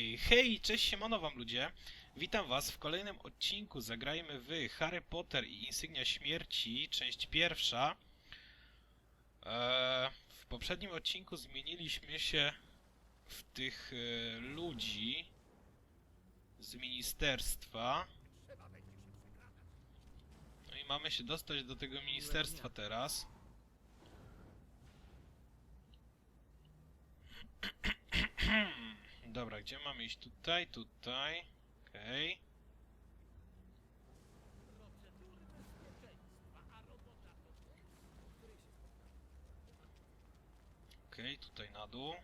Hej, cześć siemano wam ludzie. Witam was w kolejnym odcinku. Zagrajmy w Harry Potter i Insygnia Śmierci, część pierwsza. Eee, w poprzednim odcinku zmieniliśmy się w tych e, ludzi z ministerstwa. No i mamy się dostać do tego ministerstwa teraz. Dobra, gdzie mamy iść? Tutaj, tutaj. Okej. Okej, tutaj na dół.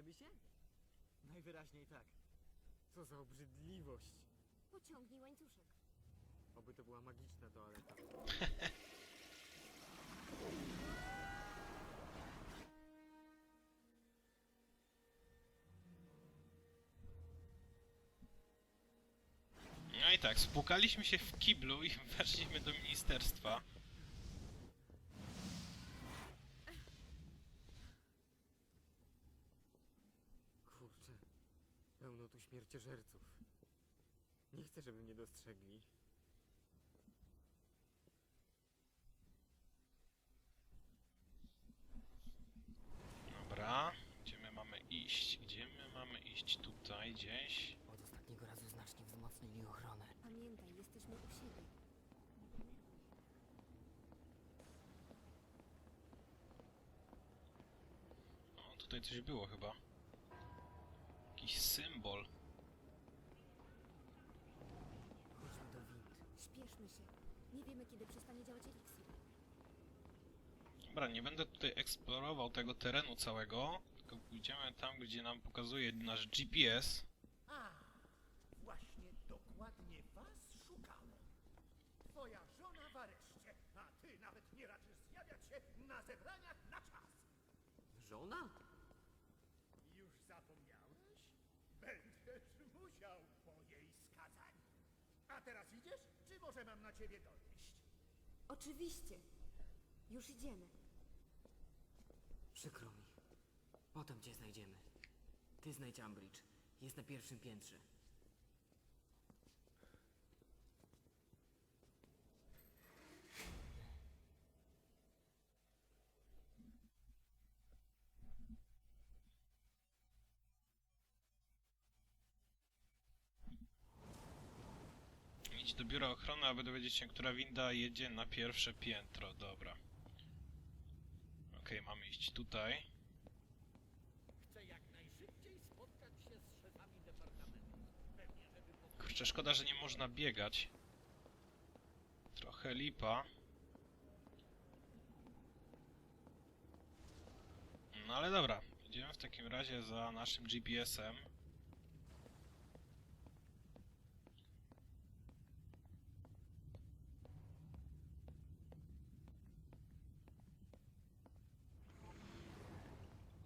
Spłukujemy się? Najwyraźniej tak. Co za obrzydliwość. Pociągnij łańcuszek. Oby to była magiczna toaleta. No i tak, spłukaliśmy się w kiblu i weszliśmy do ministerstwa. Kurczę. Pełno tu śmierciożerców. Nie chcę, żeby mnie dostrzegli. Dobra, gdzie my mamy iść? Gdzie my mamy iść? Tutaj gdzieś. Od ostatniego razu znacznie wzmocnili ochronę. Pamiętaj, jesteśmy u siebie. O, tutaj coś było chyba. Jakiś symbol. Chodźmy do wind. Śpieszmy się. Nie wiemy, kiedy przestanie działać eliksir. Dobra, nie będę tutaj eksplorował tego terenu całego, tylko pójdziemy tam, gdzie nam pokazuje nasz GPS. A, właśnie dokładnie was szukałem. Twoja żona w areszcie, a ty nawet nie raczysz zjawiać się na zebraniach na czas. Żona? Już zapomniałeś? Będziesz musiał po jej skazaniu. A teraz idziesz, czy może mam na ciebie dojść? Oczywiście. Już idziemy. Przykro mi. Potem cię znajdziemy. Ty znajdź Umbridge. Jest na pierwszym piętrze. Idź do biura ochrony, aby dowiedzieć się, która winda jedzie na pierwsze piętro. Dobra. Okej, mamy iść tutaj. Chcę jak najszybciej spotkać się z szefami departamentu. Pewnie, żeby po... Kurczę, szkoda, że nie można biegać. Trochę lipa. No ale dobra, idziemy w takim razie za naszym GPS-em.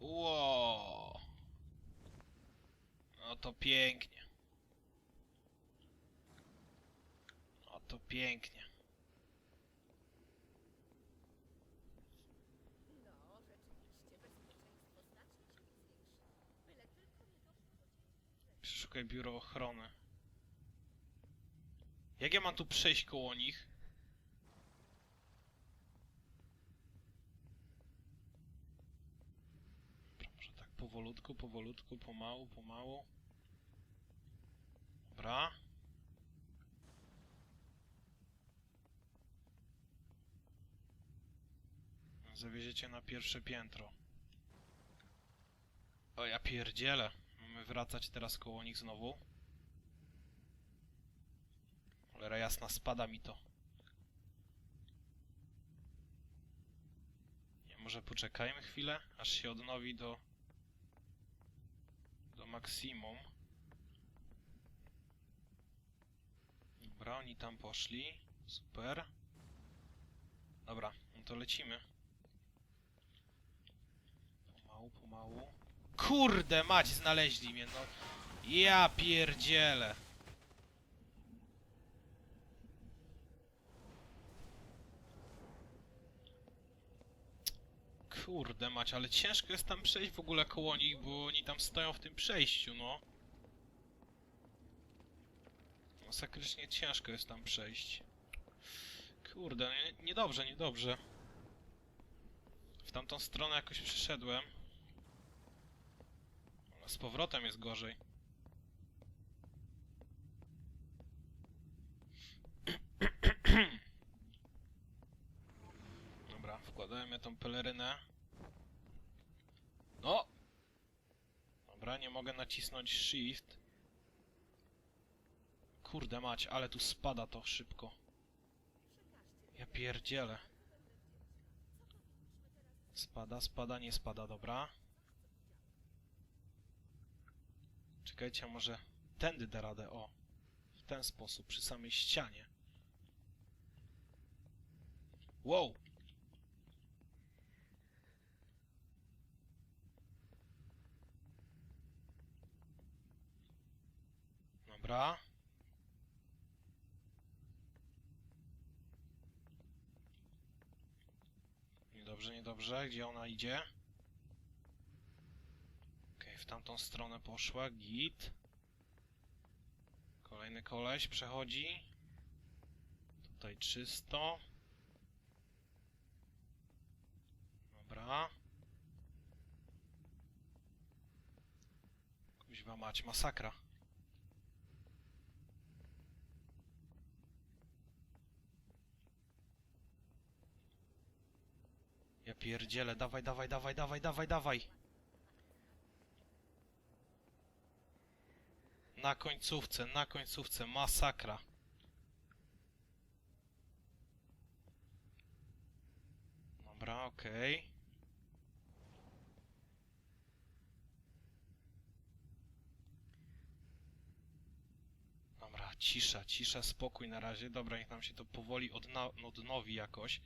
Ło! No to pięknie. O, to pięknie. No, Przeszukaj biuro ochrony. Jak ja mam tu przejść koło nich? Dobra, może tak powolutku, powolutku, pomału, pomału. Dobra. Zawieziecie na pierwsze piętro. O ja pierdzielę. Mamy wracać teraz koło nich znowu. Cholera jasna, spada mi to. Nie, może poczekajmy chwilę, aż się odnowi do... do maksimum. Dobra, oni tam poszli. Super. to lecimy. Pomału, pomału. Kurde mać, znaleźli mnie, no. Ja pierdzielę. Kurde mać, ale ciężko jest tam przejść w ogóle koło nich, bo oni tam stoją w tym przejściu, no. Masakrycznie ciężko jest tam przejść. Kurde, nie, niedobrze, niedobrze. W tamtą stronę jakoś przyszedłem. Ale z powrotem jest gorzej. Dobra, wkładałem ja tą pelerynę. No! Dobra, nie mogę nacisnąć shift. Kurde mać, ale tu spada to szybko. Ja pierdzielę. Spada, spada, nie spada, dobra. Czekajcie, może tędy da radę, o. W ten sposób, przy samej ścianie. Wow! Dobra. Niedobrze, niedobrze. Gdzie ona idzie? Okej, w tamtą stronę poszła. Git. Kolejny koleś przechodzi. Tutaj czysto. Dobra. Kuźwa mać, masakra. Ja pierdzielę, dawaj, dawaj, dawaj, dawaj, dawaj, dawaj. Na końcówce, na końcówce, masakra. Dobra, okej. Dobra, cisza, cisza, spokój na razie. Dobra, niech nam się to powoli odnowi jakoś.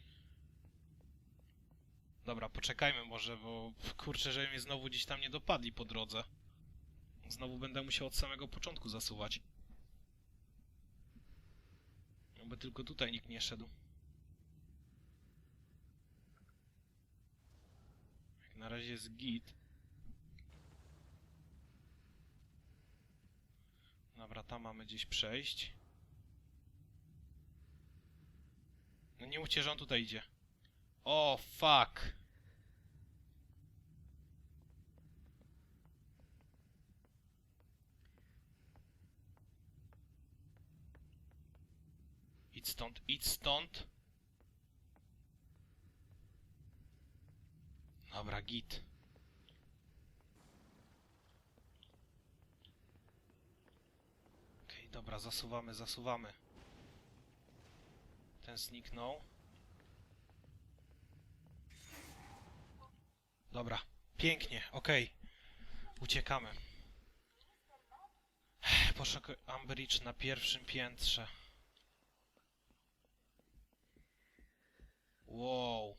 Dobra, poczekajmy może, bo kurczę, żeby mnie znowu gdzieś tam nie dopadli po drodze. Znowu będę musiał od samego początku zasuwać. No bo tylko tutaj nikt nie szedł. Jak na razie jest git. Dobra, tam mamy gdzieś przejść. No nie mówcie, że on tutaj idzie. O, fuck. Idź stąd, idź stąd. Dobra, git. Okej, dobra, zasuwamy, zasuwamy. Ten zniknął. Dobra, pięknie, okej. Uciekamy. Poszukaj Ambridge na pierwszym piętrze. Wow.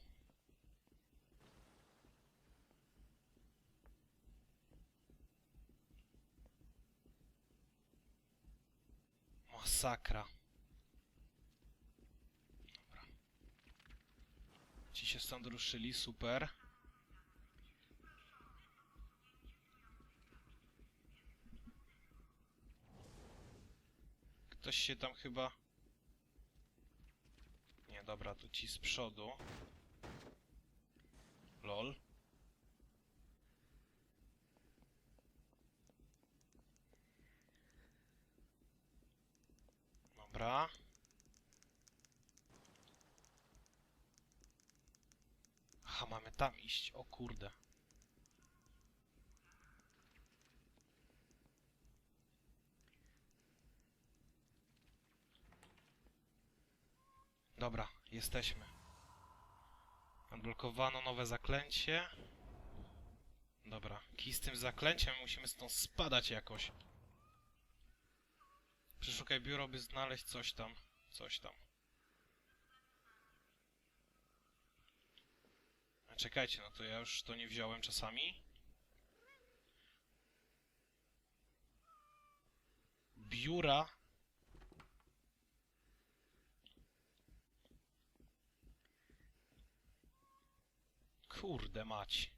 Masakra. Dobra. Ci się stąd ruszyli, super. Ktoś się tam chyba... Dobra, to ci z przodu. Lol. Dobra. Aha, mamy tam iść, o kurde. Dobra, jesteśmy. Odblokowano nowe zaklęcie. Dobra, kij z tym zaklęciem musimy stąd spadać jakoś. Przeszukaj biuro, by znaleźć coś tam. Coś tam. czekajcie, no to ja już to nie wziąłem czasami. Biura. Kurde mać.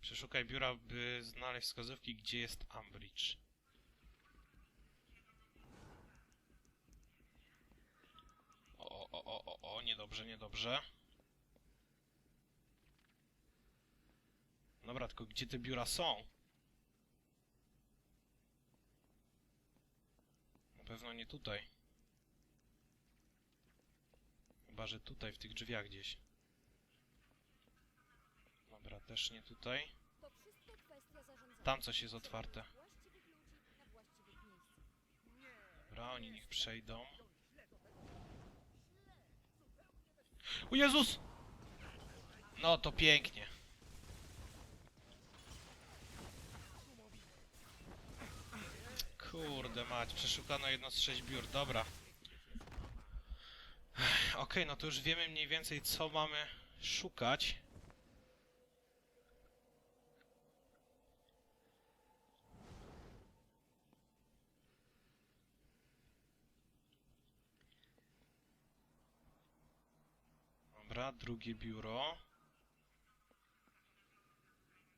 Przeszukaj biura, by znaleźć wskazówki, gdzie jest Ambridge. O, o, o, o, o, niedobrze, niedobrze. Dobra, tylko gdzie te biura są? Na pewno nie tutaj. Chyba, że tutaj, w tych drzwiach gdzieś. Dobra, też nie tutaj. Tam coś jest otwarte. Dobra, oni niech przejdą. O Jezus! No to pięknie. Kurde mać, przeszukano jedno z sześć biur, dobra. Okej, no to już wiemy mniej więcej co mamy szukać. Dobra, drugie biuro.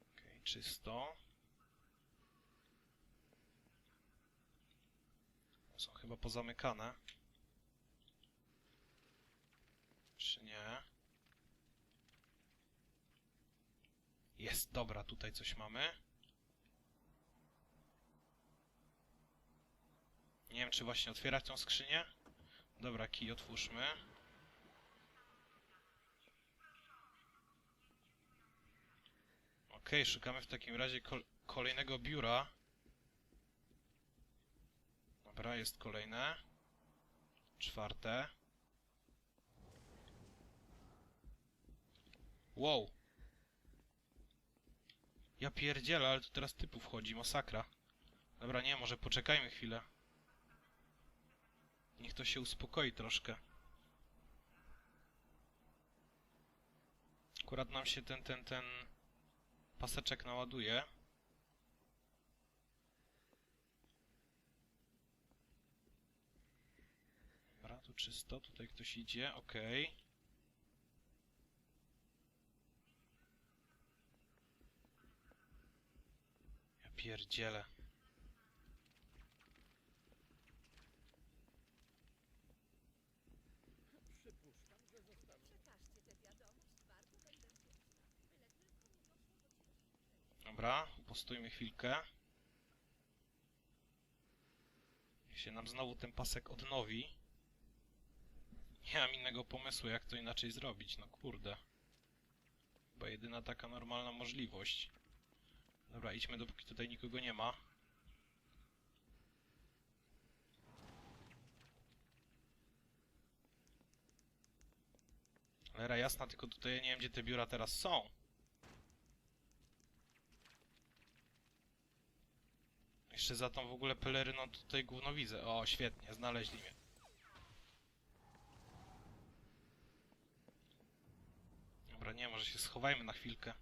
Okej, czysto. Są chyba pozamykane. Czy nie? Jest, dobra, tutaj coś mamy. Nie wiem, czy właśnie otwierać tą skrzynię. Dobra, kij otwórzmy. Okej, szukamy w takim razie kol kolejnego biura. Dobra, jest kolejne. Czwarte. Wow. Ja pierdzielę, ale tu teraz typu wchodzi, masakra. Dobra, nie, może poczekajmy chwilę. Niech to się uspokoi troszkę. Akurat nam się ten, ten, ten paseczek naładuje. Dobra, tu czysto, tutaj ktoś idzie, okej. Ja pierdzielę. Przekażcie tę wiadomość, bardzo będę wdzięczna. Byle tylko nie doszło do ciężkich Dobra, postójmy chwilkę. Niech się nam znowu ten pasek odnowi. Nie mam innego pomysłu, jak to inaczej zrobić, no kurde. Chyba jedyna taka normalna możliwość. Dobra, idźmy dopóki tutaj nikogo nie ma. Cholera jasna, tylko tutaj nie wiem, gdzie te biura teraz są. Jeszcze za tą w ogóle peleryną tutaj gówno widzę. O, świetnie, znaleźli mnie. Dobra, nie, może się schowajmy na chwilkę.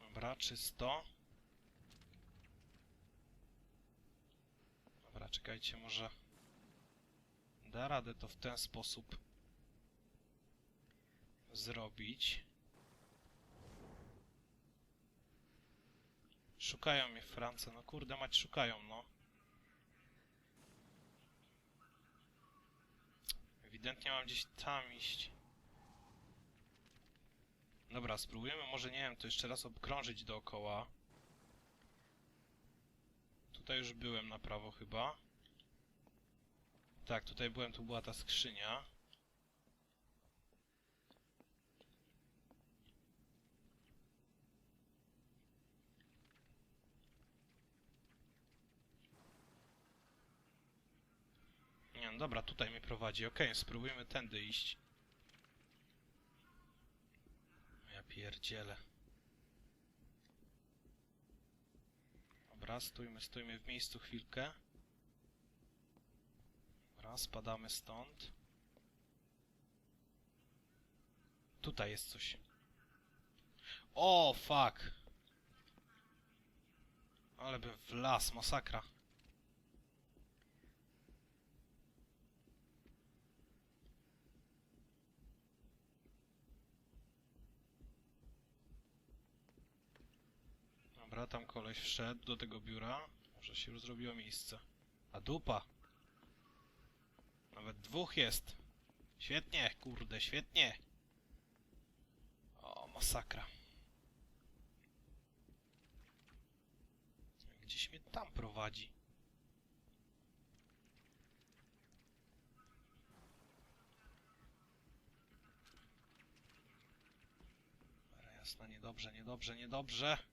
Dobra, czysto. Dobra, czekajcie, może da radę to w ten sposób zrobić. Szukają mnie w no kurde mać, szukają, no. Ewidentnie mam gdzieś tam iść. Dobra, spróbujemy może, nie wiem, to jeszcze raz obkrążyć dookoła. Tutaj już byłem na prawo chyba. Tak, tutaj byłem, tu była ta skrzynia. Nie, no dobra, tutaj mnie prowadzi. Okej, spróbujmy tędy iść. Ja pierdzielę. Dobra, stójmy, stójmy w miejscu chwilkę. Dobra, spadamy stąd. Tutaj jest coś. O, fuck! Ale by w las, masakra. Dobra, tam koleś wszedł do tego biura. Może się już zrobiło miejsce. A dupa! Nawet dwóch jest. Świetnie, kurde, świetnie. O, masakra. Gdzieś mnie tam prowadzi. Jasna, niedobrze, niedobrze, niedobrze.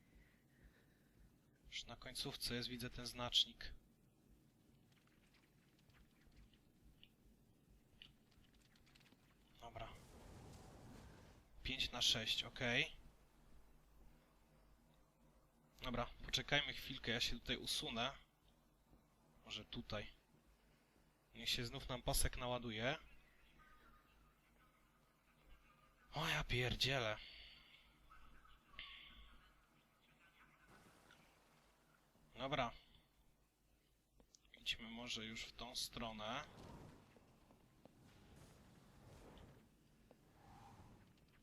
Już na końcówce jest, widzę ten znacznik. Dobra. 5 na 6, ok. Dobra, poczekajmy chwilkę, ja się tutaj usunę. Może tutaj. Niech się znów nam pasek naładuje. O ja pierdzielę. Dobra. Idźmy może już w tą stronę.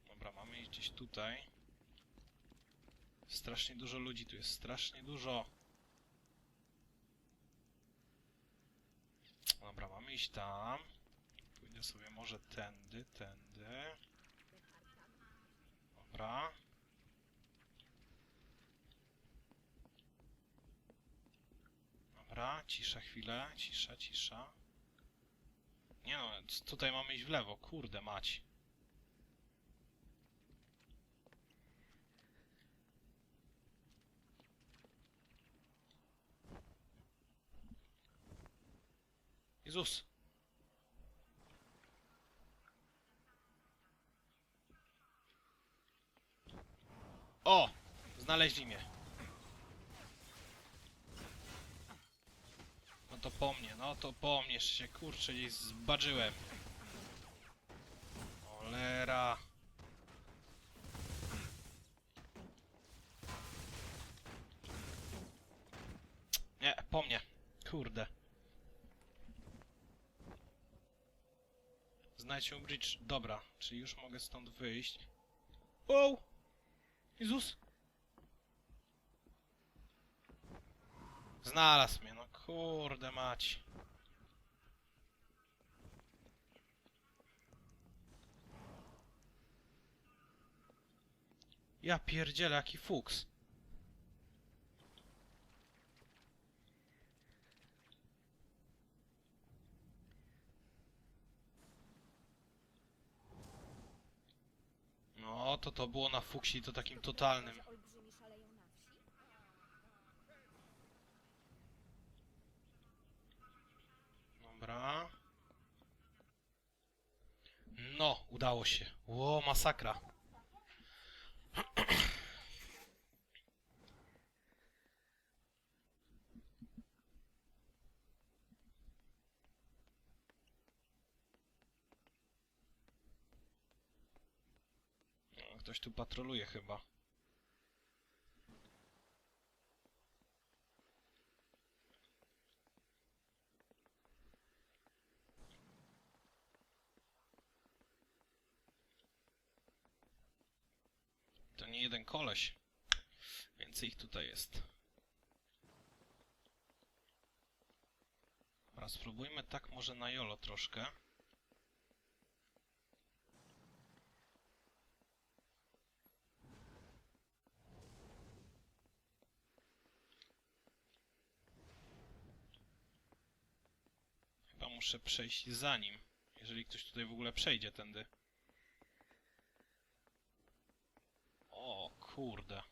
Dobra, mamy iść gdzieś tutaj. Strasznie dużo ludzi, tu jest strasznie dużo. Dobra, mamy iść tam. Pójdę sobie może tędy, tędy. Dobra. Dobra, cisza chwilę, cisza, cisza. Nie no, tutaj mamy iść w lewo, kurde mać. Jezus! O! Znaleźli mnie. No to po mnie, no to po mnie, się kurczę gdzieś zbadżyłem. Cholera. Nie, po mnie. Kurde. Znajdź bridge. Dobra, czyli już mogę stąd wyjść. Wow! Jezus! Znalazł mnie, kurde mać. Ja pierdzielę, jaki fuks. No, to to było na fuksie to takim totalnym. Że olbrzymi szaleją na wsi? Dobra. No, udało się. Ło, masakra. No, Ktoś tu patroluje chyba. To nie jeden koleś. Więcej ich tutaj jest. Dobra, spróbujmy tak może na jolo troszkę. Chyba muszę przejść za nim. Jeżeli ktoś tutaj w ogóle przejdzie tędy. O kurde.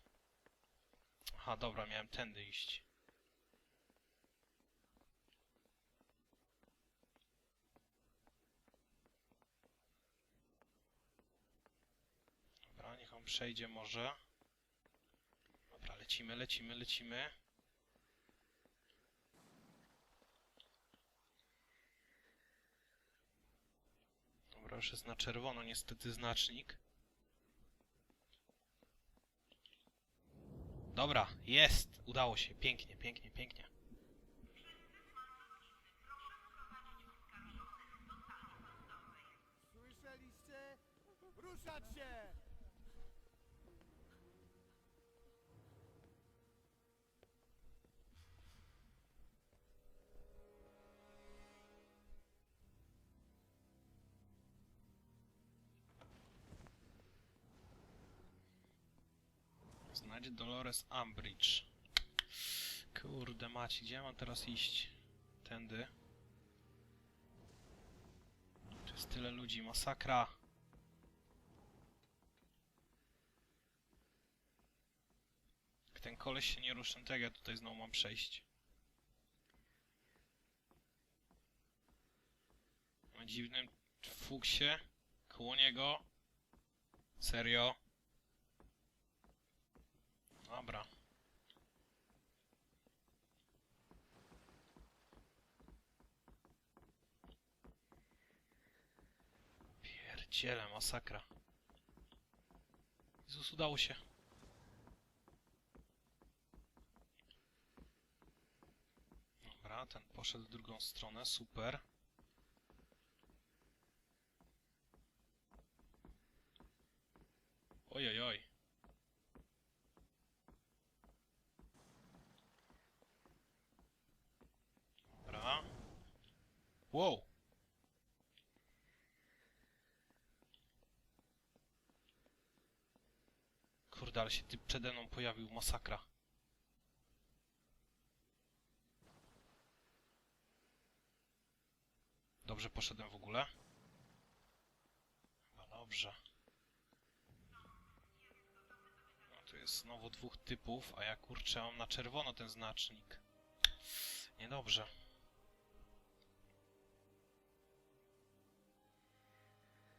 Aha, dobra, miałem tędy iść. Dobra, niech on przejdzie może. Dobra, lecimy, lecimy, lecimy. Dobra, już jest na czerwono niestety znacznik. Dobra, jest! Udało się. Pięknie, pięknie, pięknie. Dolores Umbridge. Kurde macie, gdzie ja mam teraz iść? Tędy. Tu jest tyle ludzi, masakra. Ten koleś się nie ruszy, to jak ja tutaj znowu mam przejść? Na dziwnym fuksie. Koło niego. Serio? Dobra. Pierdziele, masakra. Jezus, udało się. Dobra, ten poszedł w drugą stronę, super. Oj, oj, oj. Dobra. Wow. Kurde, się typ przede mną pojawił, masakra. Dobrze poszedłem w ogóle? No dobrze. No, tu jest znowu dwóch typów, a ja kurczę mam na czerwono ten znacznik. Niedobrze.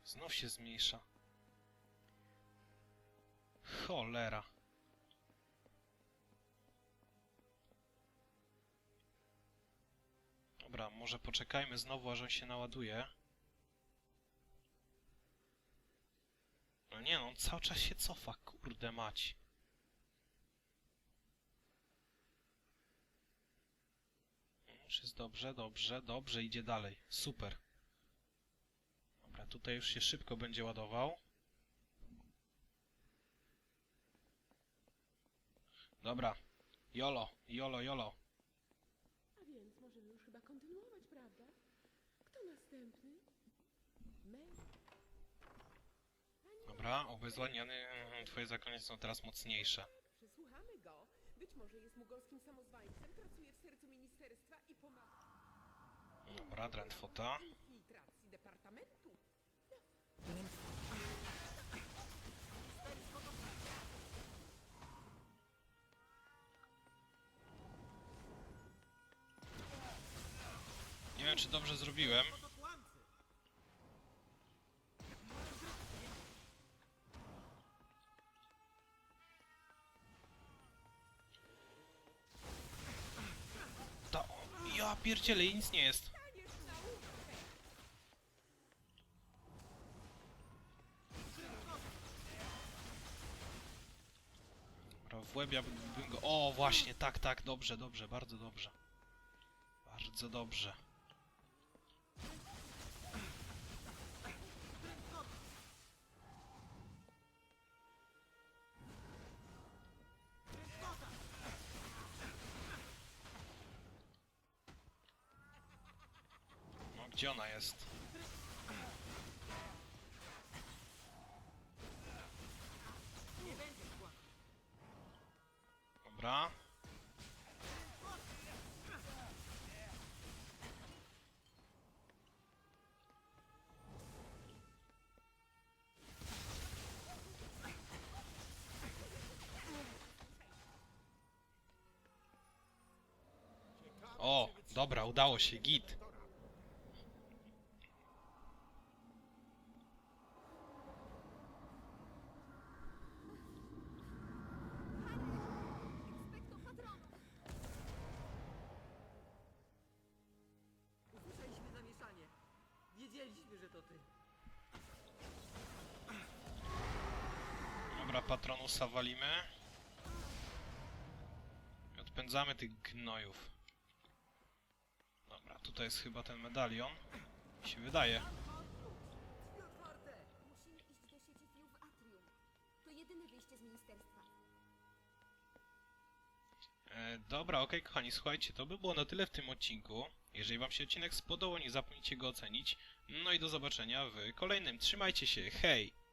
Znów się zmniejsza. Cholera. Dobra, może poczekajmy znowu, aż on się naładuje. No nie no, on cały czas się cofa, kurde mać. Już jest dobrze, dobrze, dobrze, idzie dalej. Super. Dobra, tutaj już się szybko będzie ładował. Dobra. Jolo, jolo, jolo. A więc możemy już chyba kontynuować, prawda? Kto następny? Mel? Dobra, obezwładniony. Twoje zaklęcia są teraz mocniejsze. Przesłuchamy go. Być może jest mugolskim samozwańcem, pracuje w sercu ministerstwa i pomaga Dobra, Drentfota. w infiltracji departamentu. Wiem, czy dobrze zrobiłem. Ta... Ja pierdzielę, nic nie jest. Dobra, bym go... O, właśnie, tak, tak, dobrze, dobrze, bardzo dobrze. Bardzo dobrze. Gdzie ona jest? Dobra. O, dobra, udało się, git. to ty. Dobra, Patronusa walimy. I odpędzamy tych gnojów. Dobra, tutaj jest chyba ten medalion. Mi się wydaje. Musimy iść do sieci w atrium. To jedyne wyjście z ministerstwa. E, dobra, okej kochani, słuchajcie, to by było na tyle w tym odcinku. Jeżeli wam się odcinek spodobał, nie zapomnijcie go ocenić. No i do zobaczenia w kolejnym. Trzymajcie się, hej!